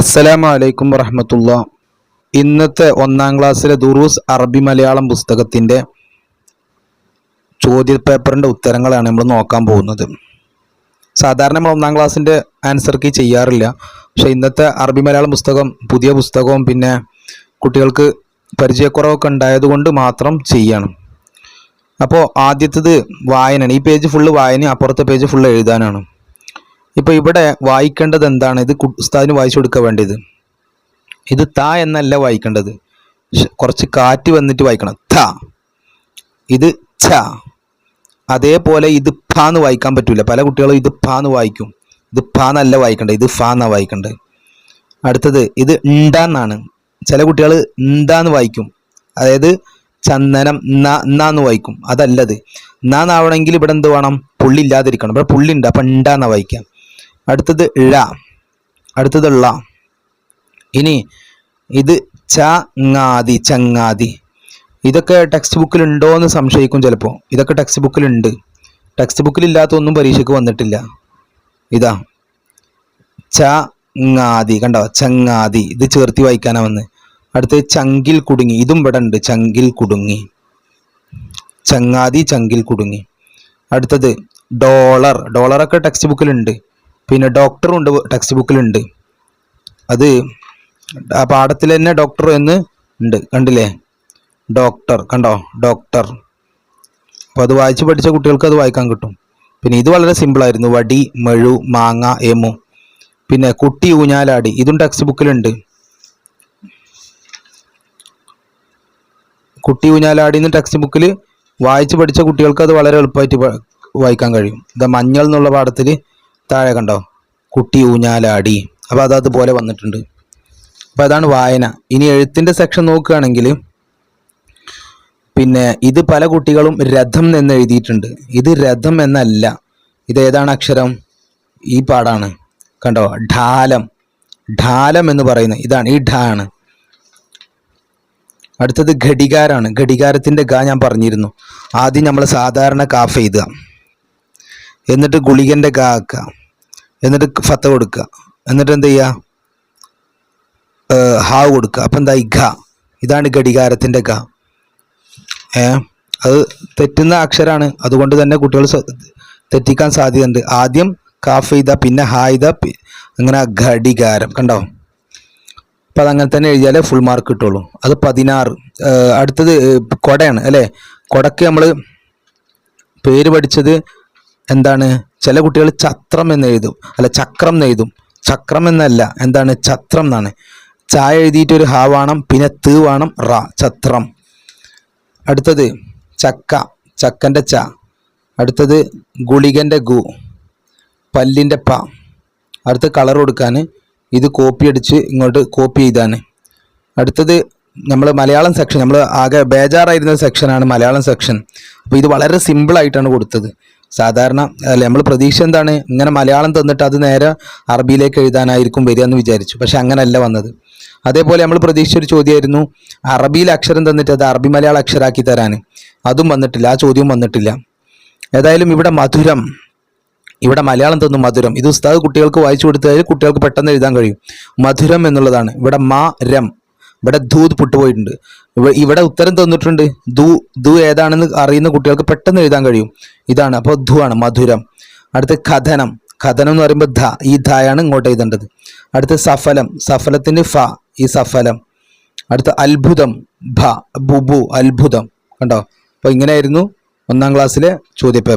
അസ്സലാമു അലൈക്കും വറഹമത്തുള്ള. ഇന്നത്തെ ഒന്നാം ക്ലാസ്സിലെ ദുറൂസ് അറബി മലയാളം പുസ്തകത്തിന്റെ ചോദ്യ പേപ്പറിന്റെ ഉത്തരങ്ങളാണ് നമ്മൾ നോക്കാൻ പോകുന്നത്. സാധാരണ നമ്മൾ ഒന്നാം ക്ലാസ്സിന്റെ ആൻസർ കീ ചെയ്യാറില്ല. പക്ഷെ ഇന്നത്തെ അറബി മലയാളം പുസ്തകം പുതിയ പുസ്തകവും പിന്നെ കുട്ടികൾക്ക് പരിചയക്കുറവൊക്കെ ഉണ്ടായതുകൊണ്ട് മാത്രം ചെയ്യണം. അപ്പോൾ ആദ്യത്തേത് വായനയാണ്. ഈ പേജ് ഫുള്ള് വായന അപ്പുറത്തെ പേജ് ഫുള്ള് എഴുതാനാണ്. ഇപ്പോൾ ഇവിടെ വായിക്കേണ്ടത് എന്താണ്? ഇത് ഉസ്താദിന് വായിച്ചു കൊടുക്കാൻ വേണ്ടിയത്. ഇത് ത എന്നല്ല വായിക്കേണ്ടത്. കുറച്ച് കാറ്റ് വന്നിട്ട് വായിക്കണം. ത ഇത് ഛ. അതേപോലെ ഇത് ഫ എന്ന് വായിക്കാൻ പറ്റില്ല പല കുട്ടികളും ഇത് ഫ എന്ന് വായിക്കും. ഇത് ഫ എന്നല്ല വായിക്കേണ്ടത് ഇത് ഫ എന്നാണ് വായിക്കേണ്ടത് അടുത്തത് ഇത് ഇണ്ട എന്നാണ്. ചില കുട്ടികൾ എന്താന്ന് വായിക്കും. അതായത് ചന്ദനം എന്നാന്ന് വായിക്കും. അതല്ലത്. എന്നാന്നാവണമെങ്കിൽ ഇവിടെ എന്ത് വേണം? പുള്ളി ഇല്ലാതിരിക്കണം. ഇവിടെ പുള്ളി ഉണ്ട്. അപ്പം ഉണ്ടാന്നാ വായിക്കാം. അടുത്തത് ഴ അടുത്തത് ള. ഇനി ഇത് ചങ്ങാതി ചങ്ങാതി. ഇതൊക്കെ ടെക്സ്റ്റ് ബുക്കിൽ ഉണ്ടോ എന്ന് സംശയിക്കും ചിലപ്പോൾ ഇതൊക്കെ ടെക്സ്റ്റ് ബുക്കിലുണ്ട് ടെക്സ്റ്റ് ബുക്കിൽ ഇല്ലാത്ത ഒന്നും പരീക്ഷയ്ക്ക് വന്നിട്ടില്ല. ഇതാ. ചങ്ങാതി കണ്ടോ? ചങ്ങാതി. ഇത് ചേർത്തി വായിക്കാനാ വന്ന്. അടുത്തത് ചങ്കിൽ കുടുങ്ങി. ഇതും ഇവിടെ ഉണ്ട്. ചങ്കിൽ കുടുങ്ങി. ചങ്ങാതി ചങ്കിൽ കുടുങ്ങി. അടുത്തത് ഡോളർ. ഡോളറൊക്കെ ടെക്സ്റ്റ് ബുക്കിലുണ്ട് പിന്നെ ഡോക്ടറും ഉണ്ട് ടെക്സ്റ്റ് ബുക്കിലുണ്ട് അത് ആ പാഠത്തിൽ തന്നെ ഡോക്ടർ എന്ന് ഉണ്ട് കണ്ടില്ലേ? ഡോക്ടർ കണ്ടോ? ഡോക്ടർ അപ്പോൾ അത് വായിച്ച് പഠിച്ച കുട്ടികൾക്ക് അത് വായിക്കാൻ കിട്ടും. പിന്നെ ഇത് വളരെ സിമ്പിളായിരുന്നു വടി മെഴു മാങ്ങ എമു. പിന്നെ കുട്ടി ഊഞ്ഞാലാടി ഇതും ടെക്സ്റ്റ് ബുക്കിലുണ്ട് കുട്ടി ഊഞ്ഞാലാടി എന്ന് ടെക്സ്റ്റ് ബുക്കിൽ വായിച്ച് പഠിച്ച കുട്ടികൾക്ക് അത് വളരെ എളുപ്പമായിട്ട് വായിക്കാൻ കഴിയും. ഇത് മഞ്ഞൾ എന്നുള്ള പാഠത്തിൽ താഴെ കണ്ടോ? കുട്ടി ഊഞ്ഞാലാടി അപ്പോൾ അത് അതുപോലെ വന്നിട്ടുണ്ട്. അപ്പോൾ അതാണ് വായന. ഇനി എഴുത്തിന്റെ സെക്ഷൻ നോക്കുകയാണെങ്കിൽ പിന്നെ ഇത് പല കുട്ടികളും രഥം എന്ന് എഴുതിയിട്ടുണ്ട്. ഇത് രഥം എന്നല്ല. ഇത് ഏതാണ് അക്ഷരം? ഈ പാടാണ്. കണ്ടോ? ഢാലം. ഢാലം എന്ന് പറയുന്നത് ഇതാണ്. ഈ ഢ ആണ്. അടുത്തത് ഘടികാരാണ്. ഘടികാരത്തിന്റെ ഗ ഞാൻ പറഞ്ഞിരുന്നു. ആദ്യം നമ്മൾ സാധാരണ കാഫ് എഴുതുക. എന്നിട്ട് ഗുളികന്റെ ഗ ആക്കുക എന്നിട്ട് ഫത്ത കൊടുക്കുക എന്നിട്ട് എന്ത് ചെയ്യുക ഹാവ് കൊടുക്കുക അപ്പം എന്താ ഇഖ ഇതാണ് ഘടികാരത്തിന്റെ ഗ ഏ അത് തെറ്റുന്ന അക്ഷരമാണ് അതുകൊണ്ട് തന്നെ കുട്ടികൾ തെറ്റിക്കാൻ സാധ്യതയുണ്ട്. ആദ്യം കാഫ് ചെയ്ത പിന്നെ ഹാ അങ്ങനെ ഘടികാരം. കണ്ടോ? അപ്പം അതങ്ങനെ തന്നെ എഴുതിയാലേ ഫുൾ മാർക്ക് കിട്ടുള്ളൂ. അത് പതിനാറ്. അടുത്തത് കൊടയാണ് അല്ലേ? കൊടക്ക് നമ്മൾ പേര് പഠിച്ചത് എന്താണ്? ചില കുട്ടികൾ ചത്രം എന്ന് എഴുതും. അല്ല ചക്രം എന്ന് എഴുതും. ചക്രം എന്നല്ല എന്താണ്? ചത്രം എന്നാണ്. ചായ എഴുതിയിട്ട് ഒരു ഹാ വേണം പിന്നെ ത് വേണം റ ചത്രം അടുത്തത് ചക്ക. ചക്കന്റെ ച. അടുത്തത് ഗുളികന്റെ ഗു. പല്ലിന്റെ പ. അടുത്ത് കളർ കൊടുക്കാൻ ഇത് കോപ്പി അടിച്ച് ഇങ്ങോട്ട് കോപ്പി ചെയ്താണ്. അടുത്തത് നമ്മൾ മലയാളം സെക്ഷൻ നമ്മൾ ആകെ ബേജാറായിരുന്ന സെക്ഷനാണ് മലയാളം സെക്ഷൻ അപ്പോൾ ഇത് വളരെ സിമ്പിളായിട്ടാണ് കൊടുത്തത്. സാധാരണ അല്ല നമ്മൾ പ്രതീക്ഷ എന്താണ്? ഇങ്ങനെ മലയാളം തന്നിട്ട് അത് നേരെ അറബിയിലേക്ക് എഴുതാനായിരിക്കും വരിക എന്ന് വിചാരിച്ചു. പക്ഷെ അങ്ങനെയല്ല വന്നത്. അതേപോലെ നമ്മൾ പ്രതീക്ഷിച്ച ഒരു ചോദ്യമായിരുന്നു അറബിയിൽ അക്ഷരം തന്നിട്ട് അത് അറബി മലയാള അക്ഷരാക്കി തരാൻ. അതും വന്നിട്ടില്ല ആ ചോദ്യവും വന്നിട്ടില്ല. ഏതായാലും ഇവിടെ മധുരം ഇവിടെ മലയാളം തന്നു മധുരം. ഇത് ഉസ്താദ് കുട്ടികൾക്ക് വായിച്ചു കൊടുത്താൽ കുട്ടികൾക്ക് പെട്ടെന്ന് എഴുതാൻ കഴിയും. മധുരം എന്നുള്ളതാണ്. ഇവിടെ മാ രം. ഇവിടെ ധൂത് പുട്ടുപോയിട്ടുണ്ട്. ഇവ- ഇവിടെ ഉത്തരം തന്നിട്ടുണ്ട്. ധു ധു ഏതാണെന്ന് അറിയുന്ന കുട്ടികൾക്ക് പെട്ടെന്ന് എഴുതാൻ കഴിയും. ഇതാണ്. അപ്പോൾ ധു ആണ് മധുരം. അടുത്ത് കഥനം. കഥനം എന്ന് പറയുമ്പോൾ ധ. ഈ ധയാണ് ഇങ്ങോട്ട് എഴുതേണ്ടത്. അടുത്ത് സഫലം. സഫലത്തിന് ഫ ഈ സഫലം. അടുത്ത അത്ഭുതം. ഭ ബുബു അത്ഭുതം. കണ്ടോ? അപ്പോൾ ഇങ്ങനെയായിരുന്നു ഒന്നാം ക്ലാസ്സിലെ ചോദ്യപേപ്പർ.